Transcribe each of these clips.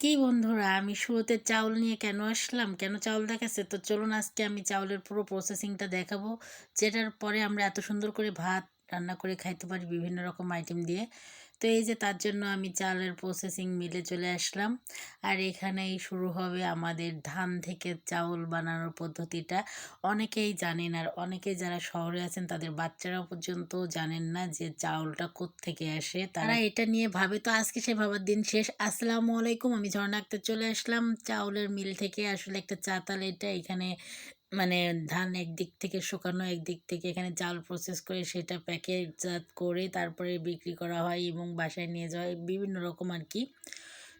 কি বন্ধুরা, আমি শুরুতে চাউল নিয়ে কেন আসলাম? কেন চাউল দেখাচ্ছে? তো চলুন আজকে আমি চাউলের পুরো প্রসেসিংটা দেখাবো, যেটার পরে আমরা এত সুন্দর করে ভাত রান্না করে খাইতে পারি বিভিন্ন রকম আইটেম দিয়ে। তো এই যে তার জন্য আমি চালের প্রসেসিং মিলে চলে আসলাম। আর এখানেই শুরু হবে আমাদের ধান থেকে চাউল বানানোর পদ্ধতিটা। অনেকেই জানেন আর অনেকেই যারা শহরে আছেন, তাদের বাচ্চারা পর্যন্ত জানেন না যে চাউলটা থেকে আসে। তারা এটা নিয়ে ভাবে। তো আজকে সে ভাবার দিন শেষ। আসসালামু আলাইকুম। আমি ঝর্ণা চলে আসলাম। চাউলের মিল থেকে আসলে একটা চাতাল এটা এখানে মানে ধান একদিক থেকে শুকানো, একদিক থেকে এখানে চাল প্রসেস করে সেটা প্যাকেটজাত করে তারপরে বিক্রি করা হয় এবং বাসায় নিয়ে যাওয়া হয়, বিভিন্ন রকম আর কি।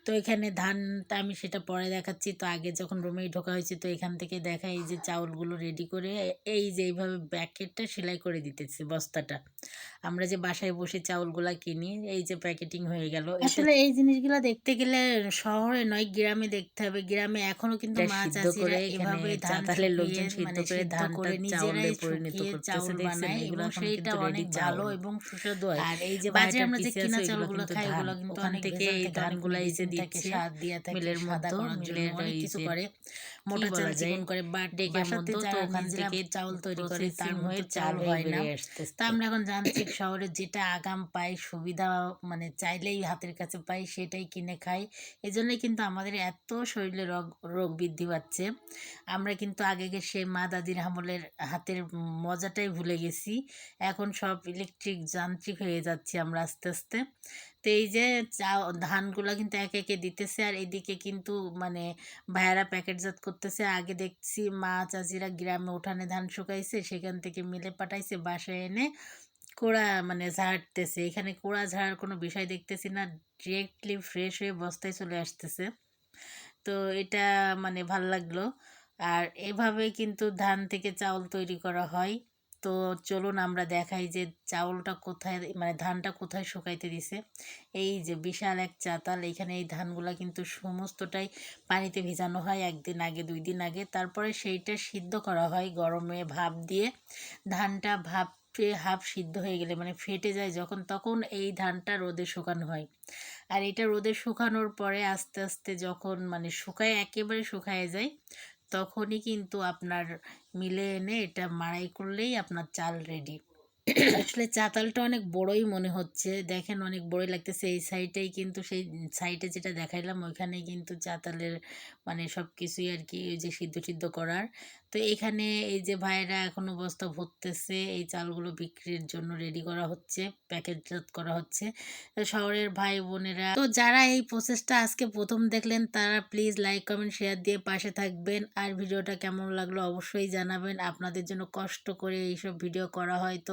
তো এখানে ধানটা আমি সেটা পরে দেখাচ্ছি। তো আগে যখন রুমেই ঢোকা হয়েছে তো এখান থেকে দেখা এই যে চাউলগুলো রেডি করে এই যে এইভাবে প্যাকেটটা সেলাই করে দিতেছে বস্তাটা। আমরা যে বাসায় বসে চাউলগুলা কিনি এই যে প্যাকেটিং হয়ে গেল। আসলে এই জিনিসগুলো দেখতে গেলে শহরে নয় গ্রামে দেখতে হবে। গ্রামে এখনও কিন্তু মাছ আছে এভাবে ধানের লোকজন সিদ্ধ মানে করে ধান করে নিজেরাই পরিণত চাউল বানায় এবং সেইটা অনেক ভালো এবং সুস্বাদু হয়। আর এই যে বাজারে আমরা যে কিনা চাউলগুলো খাই ওগুলো কিন্তু অনেক থেকে এই ধানগুলো এই যে দিচ্ছে মিলের মতো মিলের কিছু করে। মোটা চাল চিকন করে বাট বাসাতে ওখান থেকে চাউল তৈরি করে তার হয়ে চাল হয় না। তা আমরা এখন যান্ত্রিক শহরে যেটা আগাম পাই সুবিধা মানে চাইলেই হাতের কাছে পাই সেটাই কিনে খাই এজন্যই কিন্তু আমাদের এত শরীরে রোগ রোগ বৃদ্ধি পাচ্ছে। আমরা কিন্তু আগে সে মা দাদির আমলের হাতের মজাটাই ভুলে গেছি। এখন সব ইলেকট্রিক যান্ত্রিক হয়ে যাচ্ছে আমরা আস্তে আস্তে। তো এই যে চা ধানগুলো কিন্তু এক একে দিতেছে আর এদিকে কিন্তু মানে ভাইয়ারা প্যাকেটজাত করতেছে। আগে দেখছি মা চাচিরা গ্রামে উঠানে ধান শুকাইছে, সেখান থেকে মিলে পাঠাইছে, বাসায় এনে কোড়া মানে ঝাড়তেছে। এখানে কোড়া ঝাড়ার কোনো বিষয় দেখতেছি না ডিরেক্টলি ফ্রেশ হয়ে বস্তায় চলে আসতেছে। তো এটা মানে ভালো লাগল। আর এভাবে কিন্তু ধান থেকে চাউল তৈরি করা হয়। তো চলুন আমরা দেখাই যে চাউলটা কোথায় মানে ধানটা কোথায় শুকাইতে দিছে। এই যে বিশাল এক চাতাল, এখানে এই ধানগুলা কিন্তু সমস্তটাই পানিতে ভিজানো হয় একদিন আগে, দুই দিন আগে। তারপরে সেইটা সিদ্ধ করা হয় গরমে ভাপ দিয়ে। ধানটা ভাপ হাফ সিদ্ধ হয়ে গেলে মানে ফেটে যায় যখন, তখন এই ধানটা রোদে শুকানো হয়। আর এটা রোদে শুকানোর পরে আস্তে আস্তে যখন মানে শুকায়, একেবারে শুকায় যায়, তখনই কিন্তু আপনার মিলে এনে এটা মাড়াই করলেই আপনার চাল রেডি আসলে চাতালটা অনেক বড়ই মনে হচ্ছে। দেখেন অনেক বড়ই লাগতেছে। এই সাইডটাই কিন্তু সেই সাইডে যেটা দেখাইলাম, ওইখানে কিন্তু চাতালের মানে সব কিছুই আর কি ওই যে সিদ্ধ সিদ্ধ করার। তো এখানে এই যে ভাইরা এখনও বস্তা ভরতেছে, এই চালগুলো বিক্রির জন্য রেডি করা হচ্ছে প্যাকেটজাত করা হচ্ছে। শহরের ভাই বোনেরা, তো যারা এই প্রসেসটা আজকে প্রথম দেখলেন, তারা প্লিজ লাইক কমেন্ট শেয়ার দিয়ে পাশে থাকবেন। আর ভিডিওটা কেমন লাগল অবশ্যই জানাবেন। আপনাদের জন্য কষ্ট করে এইসব ভিডিও করা হয়। তো